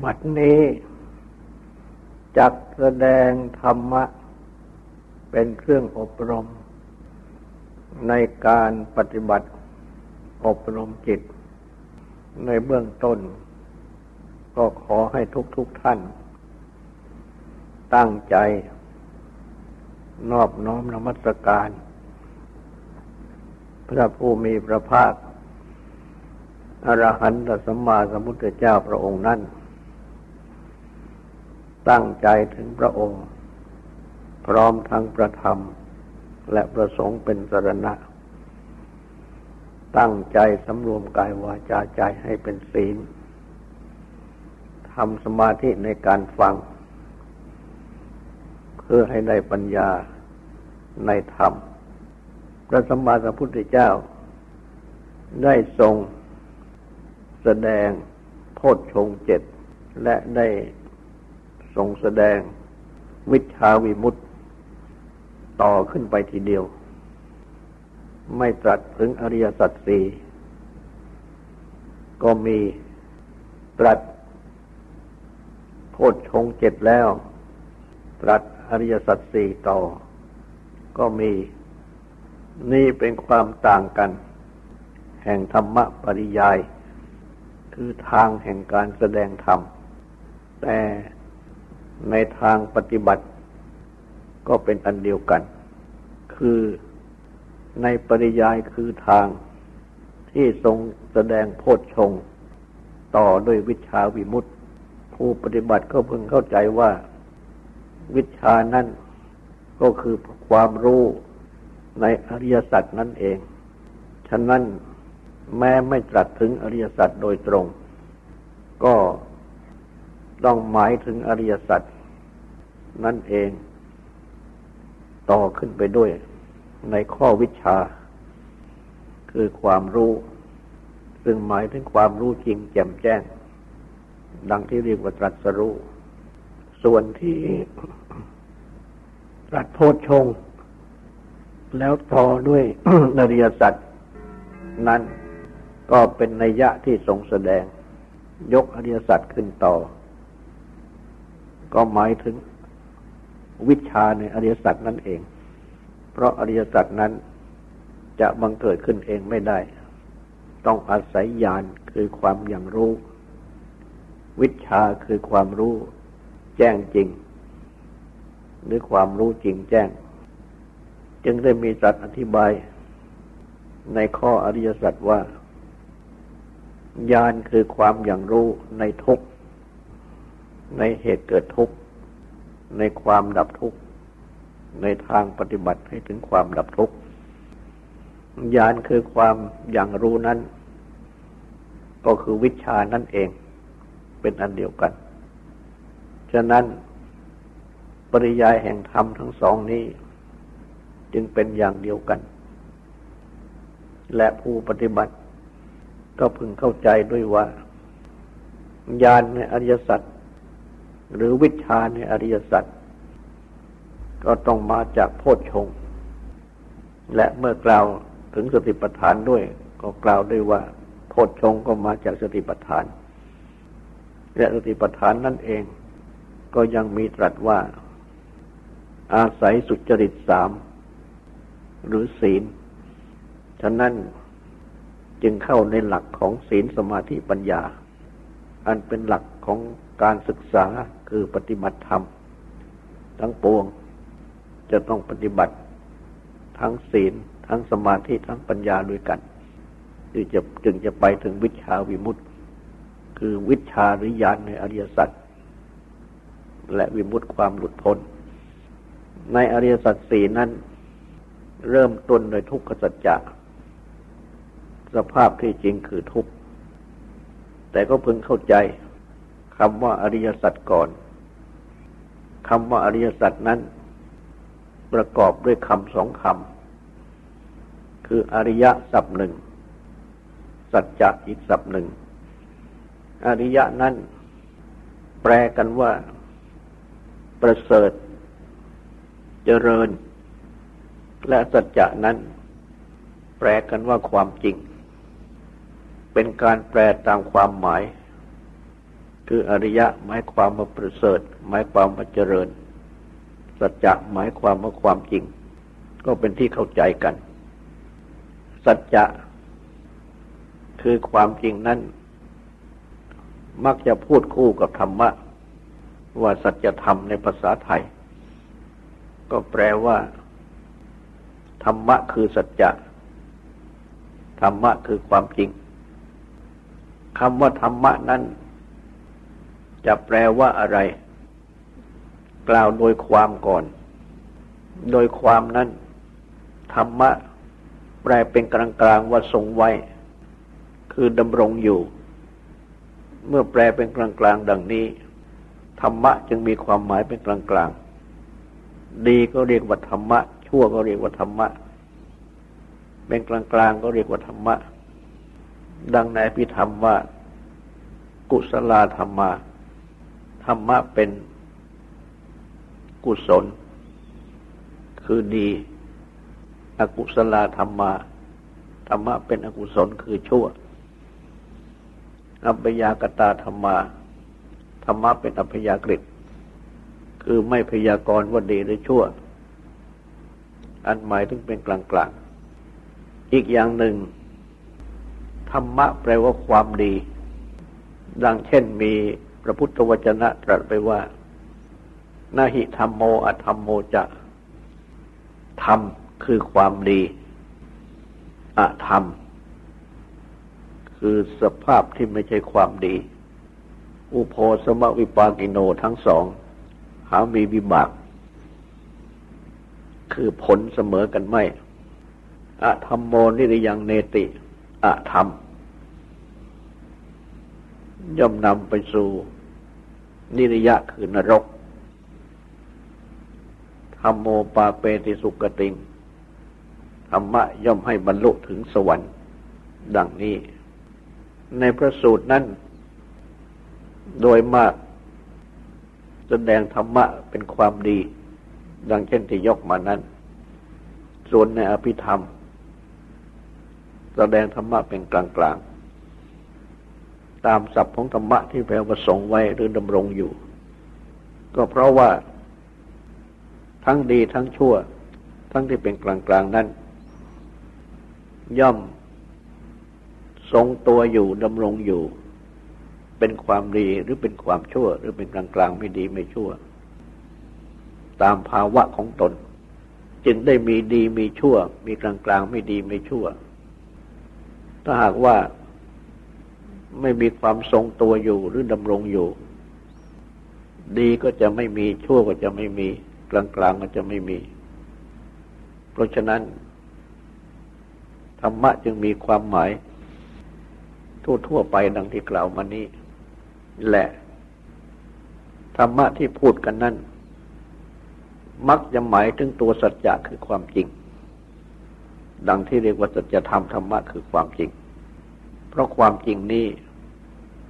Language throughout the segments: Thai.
บัดนี้จักแสดงธรรมะ เป็นเครื่องอบรม ในการปฏิบัติอบรมจิต ในเบื้องต้น ก็ขอให้ทุกๆทท่าน ตั้งใจ นอบน้อมนมัสการ พระผู้มีพระภาคอรหันตสัมมาสัมพุทธเจ้าพระองค์นั้น ตั้งใจถึงพระองค์ พร้อมทั้งประธรรม และประสงค์เป็นสรณะ ตั้งใจสำรวมกายวาจาใจให้เป็นศีลทำสมาธิในการฟัง เพื่อให้ได้ปัญญาในธรรม พระสัมมาสัมพุทธเจ้า ได้ทรงแสดงโพชฌงเจ็ดและได้ ทรงแสดงวิชาวิมุตตต่อขึ้นไปทีเดียว ไม่ตรัสถึงอริยสัจสี่ก็มีตรัสโพชฌงเจ็ดแล้ว ตรัสอริยสัจสี่ต่อ ก็มีนี่เป็นความต่างกัน แห่งธรรมะปริยาย คือทางแห่งการแสดงธรรม แต่ ในทางปฏิบัติ ก็เป็นอันเดียวกัน คือในปริยายคือทางที่ทรงแสดงโพชฌงต่อด้วยวิชาวิมุตติ ผู้ปฏิบัติก็เพึงเข้าใจว่า วิชานั้นก็คือความรู้ในอริยสัจนั่นเอง ฉะนั้นแม้ไม่ตรัสถึงอริยสัจโดยตรง ก็ต้องหมายถึงอริยสัจ นั่นเอง ต่อขึ้นไปด้วย ในข้อวิชา คือความรู้ ซึ่งหมายถึงความรู้จริงแจ่มแจ้ง ดังที่เรียกว่าตรัสรู้ ส่วนที่ตรัสโพชฌงแล้วต่อด้วยนริยสัจนั้นก็เป็นนัยยะที่ทรงแสดง ยกอริยสัจขึ้นต่อ ก็หมายถึง วิชาในอริยสัจนั่นเอง เพราะอริยสัจนั้นจะบังเกิดขึ้นเองไม่ได้ ต้องอาศัยญาณคือความอย่างรู้ วิชาคือความรู้ แจ้งจริง หรือความรู้จริงแจ้ง จึงได้มีตรัสอธิบาย ในข้ออริยสัจว่าญาณคือความอย่างรู้ในทุกในเหตุเกิดทุกข์ ในความดับทุกข์ ในทางปฏิบัติให้ถึงความดับทุกข์ญาณคือความอย่างรู้นั้น ก็คือวิชานั่นเองเป็นอันเดียวกัน ฉะนั้นปริยายแห่งธรรมทั้งสองนี้ จึงเป็นอย่างเดียวกัน และผู้ปฏิบัติก็พึงเข้าใจด้วยว่าญาณในอริยสัจ หรือวิชาในอริยสัจก็ต้องมาจากโพชฌงและเมื่อกล่าวถึงสติปัฏฐานด้วย ก็กล่าวด้วยว่า โพชฌงก็มาจากสติปัฏฐาน และสติปัฏฐานนั่นเอง ก็ยังมีตรัสว่า อาศัยสุจริตสามหรือศีล ฉะนั้นจึงเข้าในหลักของศีลสมาธิปัญญา อันเป็นหลักของ การศึกษาคือปฏิบัติธรรม ทั้งปวงจะต้องปฏิบัติทั้งศีล ทั้งสมาธิ ทั้งปัญญาด้วยกันจึงจะจึงจะไปถึงวิชาวิมุตติ คือวิชาหรือญาณในอริยสัจและวิมุตติความหลุดพ้น ในอริยสัจสี่นั้น เริ่มต้นโดยทุกขสัจจะสภาพที่จริงคือทุกข์ แต่ก็พึงเข้าใจ คำว่าอริยสัจก่อนคำว่าอริยสัจนั้น ประกอบด้วยคำสองคำคืออริยสัพหนึ่ง สัจจะอีกสัพหนึ่ง อริยะนั้น แปลกันว่า ประเสริฐ เจริญ และสัจจะนั้น แปลกันว่าความจริง เป็นการแปลตามความหมาย คืออริยะหมายความว่าประเสริฐ หมายความว่าเจริญ สัจจะหมายความว่าความจริง ก็เป็นที่เข้าใจกัน สัจจะคือความจริงนั้น มักจะพูดคู่กับธรรมะ ว่าสัจธรรมในภาษาไทย ก็แปลว่า ธรรมะคือสัจจะธรรมะคือความจริงคำว่าธรรมะนั้น จะแปลว่าอะไร กล่าวโดยความก่อน โดยความนั้น ธรรมะ แปลเป็นกลางๆว่าทรงไว้ คือดำรงอยู่ เมื่อแปลเป็นกลางๆดังนี้ ธรรมะจึงมีความหมายเป็นกลางๆ ดีก็เรียกว่าธรรมะ ชั่วก็เรียกว่าธรรมะ เป็นกลางๆก็เรียกว่าธรรมะ ดังในพิธรรมว่า กุศลธรรมะ ธรรมะเป็นกุศล คือดี อกุศลธรรมะธรรมะเป็นอกุศลคือชั่ว อัพยากตาธรรมะธรรมะเป็นอัพยากฤิคือไม่พยากรณ์ว่าดีหรือชั่ว อันหมายถึงเป็นกลางๆอีกอย่างหนึ่ง ธรรมะแปลว่าความดี ดังเช่นมี พระพุทธวจนะตรัสไปว่า นาหิธรรมโมอธรรมโมจะธรรมคือความดีอธรรม คือสภาพที่ไม่ใช่ความดี อุโพสมวิปากิโนทั้งสอง หามีวิบาก คือผลเสมอกันไม่อธรรมโมนิรยังเนติอธรรม ย่อมนำไปสู่นิริยะคือนรกธรรมโมปาเปติสุกติง ธรรมะย่อมให้บรรลุถึงสวรรค์ ดังนี้ ในพระสูตรนั้น โดยมากแสดงธรรมะเป็นความดี ดังเช่นที่ยกมานั้น ส่วนในอภิธรรม แสดงธรรมะเป็นกลางๆ ตามศัพท์ของธรรมะที่แปลว่าทรงไว้หรือดำรงอยู่ ก็เพราะว่า ทั้งดีทั้งชั่ว ทั้งที่เป็นกลางๆนั้น ย่อม ทรงตัวอยู่ดำรงอยู่ เป็นความดีหรือเป็นความชั่ว หรือเป็นกลางๆไม่ดีไม่ชั่ว ตามภาวะของตน จึงได้มีดีมีชั่ว มีกลางๆไม่ดีไม่ชั่ว ถ้าหากว่า ไม่มีความทรงตัวอยู่หรือดำรงอยู่ ดีก็จะไม่มีชั่วก็จะไม่มี กลางๆก็จะไม่มี เพราะฉะนั้น ธรรมะจึงมีความหมาย ทั่วๆไปดังที่กล่าวมานี้แหละ ธรรมะที่พูดกันนั้นมักจะหมายถึงตัวสัจจะคือความจริง ดังที่เรียกว่าสัจธรรมธรรมะคือความจริง เพราะความจริงนี้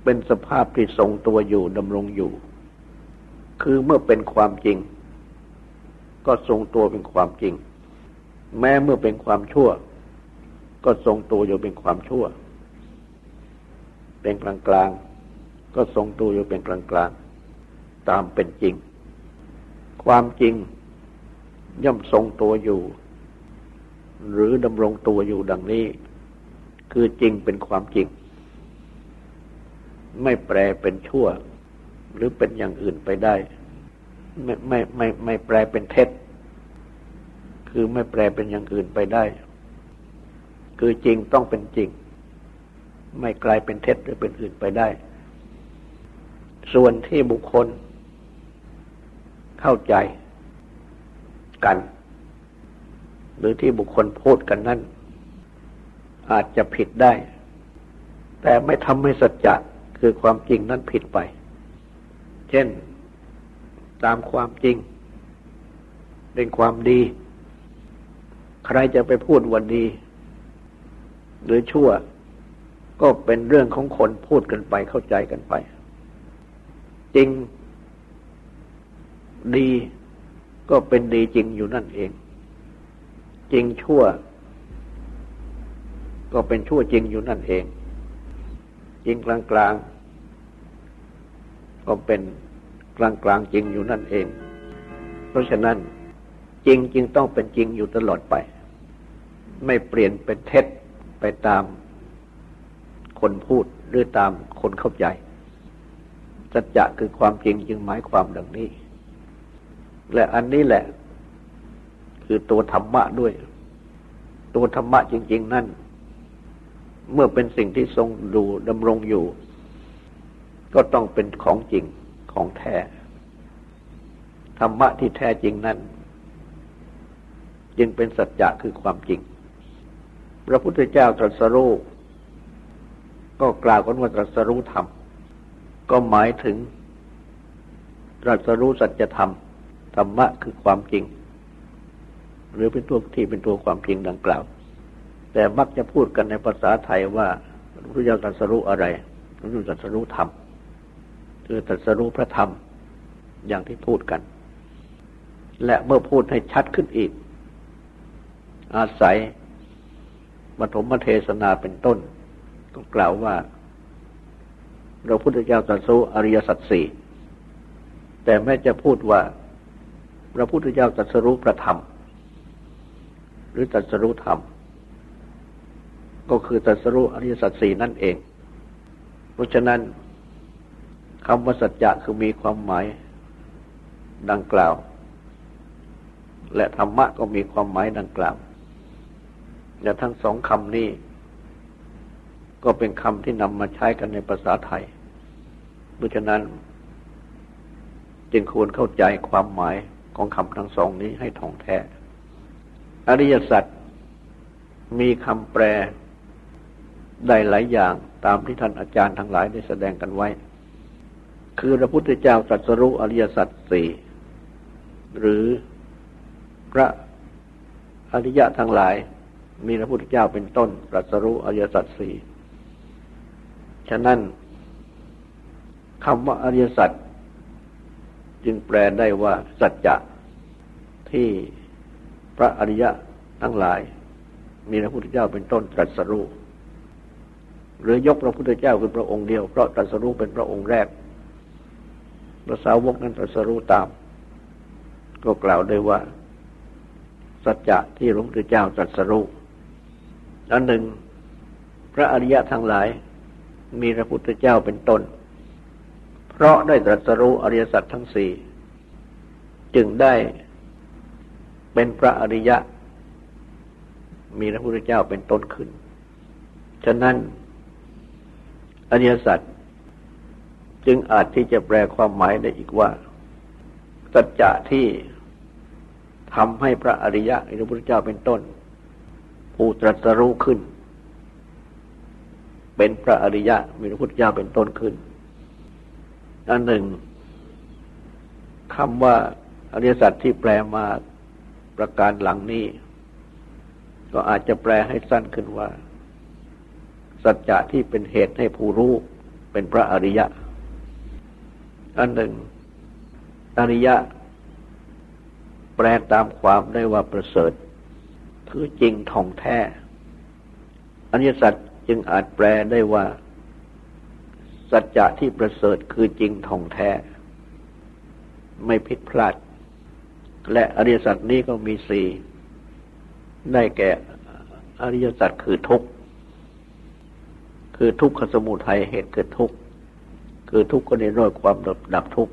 เป็นสภาพที่ทรงตัวอยู่ดำรงอยู่ คือเมื่อเป็นความจริง ก็ทรงตัวเป็นความจริง แม้เมื่อเป็นความชั่ว ก็ทรงตัวอยู่เป็นความชั่ว เป็นกลางกลางก็ทรงตัวอยู่เป็นกลางกลางตามเป็นจริง ความจริงย่อมทรงตัวอยู่ หรือดำรงตัวอยู่ดังนี้ คือจริงเป็นความจริง ไม่แปลเป็นชั่ว หรือเป็นอย่างอื่นไปได้ ไม่ไม่ไม่ไม่แปลเป็นเท็จ คือไม่แปลเป็นอย่างอื่นไปได้ คือจริงต้องเป็นจริง ไม่กลายเป็นเท็จหรือเป็นอื่นไปได้ ส่วนที่บุคคล เข้าใจกัน หรือที่บุคคลพูดกันนั่น อาจจะผิดได้ แต่ไม่ทำให้สัจจะคือความจริงนั้นผิดไป เช่น ตามความจริง เป็นความดี ใครจะไปพูดวันดี หรือชั่ว ก็เป็นเรื่องของคนพูดกันไปเข้าใจกันไป จริง ดีก็เป็นดีจริงอยู่นั่นเอง จริงชั่ว ก็เป็นชั่วจริงอยู่นั่นเอง จริงกลางกลางก็เป็นกลางกลางจริงอยู่นั่นเอง เพราะฉะนั้นจริงจึงต้องเป็นจริงอยู่ตลอดไป ไม่เปลี่ยนเป็นเท็จไปตามคนพูดหรือตามคนเข้าใจสัจจะคือความจริงจึงหมายความดังนี้ และอันนี้แหละ คือตัวธรรมะด้วย ตัวธรรมะจริง ๆ นั่น เมื่อเป็นสิ่งที่ทรงดูดำรงอยู่ ก็ต้องเป็นของจริงของแท้ ธรรมะที่แท้จริงนั้น จึงเป็นสัจจะคือความจริง พระพุทธเจ้าตรัสรู้ก็กล่าวกันว่าตรัสรู้ธรรม ก็หมายถึงตรัสรู้สัจธรรม ธรรมะคือความจริง หรือเป็นตัวที่เป็นตัวความจริงดังกล่าว แต่มักจะพูดกันในภาษาไทยว่าพระพุทธเจ้าตรัสรู้อะไรพระพุทธเจ้าตรัสรู้ธรรม คือตรัสรู้พระธรรมอย่างที่พูดกัน และเมื่อพูดให้ชัดขึ้นอีก อาศัยปฐมเทศนาเป็นต้น ก็กล่าวว่าพระพุทธเจ้าตรัสรู้อริยสัจสี่แต่แม้จะพูดว่าพระพุทธเจ้าตรัสรู้ประธรรม หรือตรัสรู้ธรรม ก็คือตรัสรู้อริยสัจสี่นั่นเอง เพราะฉะนั้นคำว่าสัจจะคือมีความหมายดังกล่าว และธรรมะก็มีความหมายดังกล่าวและทั้งสองคำนี้ ก็เป็นคำที่นำมาใช้กันในภาษาไทย เพราะฉะนั้น จึงควรเข้าใจความหมายของคำทั้งสองนี้ให้ท่องแท้ อริยสัจมีคำแปล ได้หลายอย่างตามที่ท่านอาจารย์ทั้งหลายได้แสดงกันไว้ คือพระพุทธเจ้าตรัสรู้อริยสัจสี่หรือพระอริยะทั้งหลาย มีพระพุทธเจ้าเป็นต้นตรัสรู้อริยสัจสี่ฉะนั้นคำว่าอริยสัจจึงแปลได้ว่าสัจจะที่พระอริยะทั้งหลาย มีพระพุทธเจ้าเป็นต้นตรัสรู้ หรือยกพระพุทธเจ้าเป็นพระองค์เดียว เพราะตรัสรู้เป็นพระองค์แรก พระสาวกนั้นตรัสรู้ตาม ก็กล่าวได้ว่า สัจจะที่พระพุทธเจ้าตรัสรู้อันหนึ่ง พระอริยะทั้งหลาย มีพระพุทธเจ้าเป็นต้น เพราะได้ตรัสรู้อริยสัจทั้งสี่จึงได้เป็นพระอริยะ มีพระพุทธเจ้าเป็นต้นขึ้น ฉะนั้น อริยสัจจึงอาจที่จะแปลความหมายได้อีกว่า สัจจะที่ทำให้พระอริยะมีพระพุทธเจ้าเป็นต้น ผู้ตรัสรู้ขึ้น เป็นพระอริยะมีพระพุทธเจ้าเป็นต้นขึ้นอันหนึ่งคำว่าอริยสัจที่แปลมาประการหลังนี้ ก็อาจจะแปลให้สั้นขึ้นว่า สัจจะที่เป็นเหตุให้ผู้รู้เป็นพระอริยะ อันหนึ่ง อริยะ แปลตามความได้ว่าประเสริฐ คือจริงท่องแท้ อริยสัจจึงอาจแปลได้ว่า สัจจะที่ประเสริฐคือจริงท่องแท้ ไม่ผิดพลาด และอริยสัจนี้ก็มีสี่ได้แก่อริยสัจคือทุกข์ คือทุกขสมุทัยเหตุเกิดทุกข์คือทุกข์ก็นร้อยความดับดับทุกข์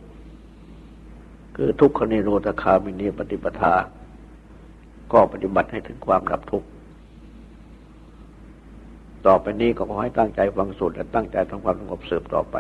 คือทุกขนิโรธคามินีปฏิปทา ก็ปฏิบัติให้ถึงความดับทุกข์ต่อไปนี้ก็ขอให้ตั้งใจฟังสูตรและตั้งใจทำความสงบสืบต่อไป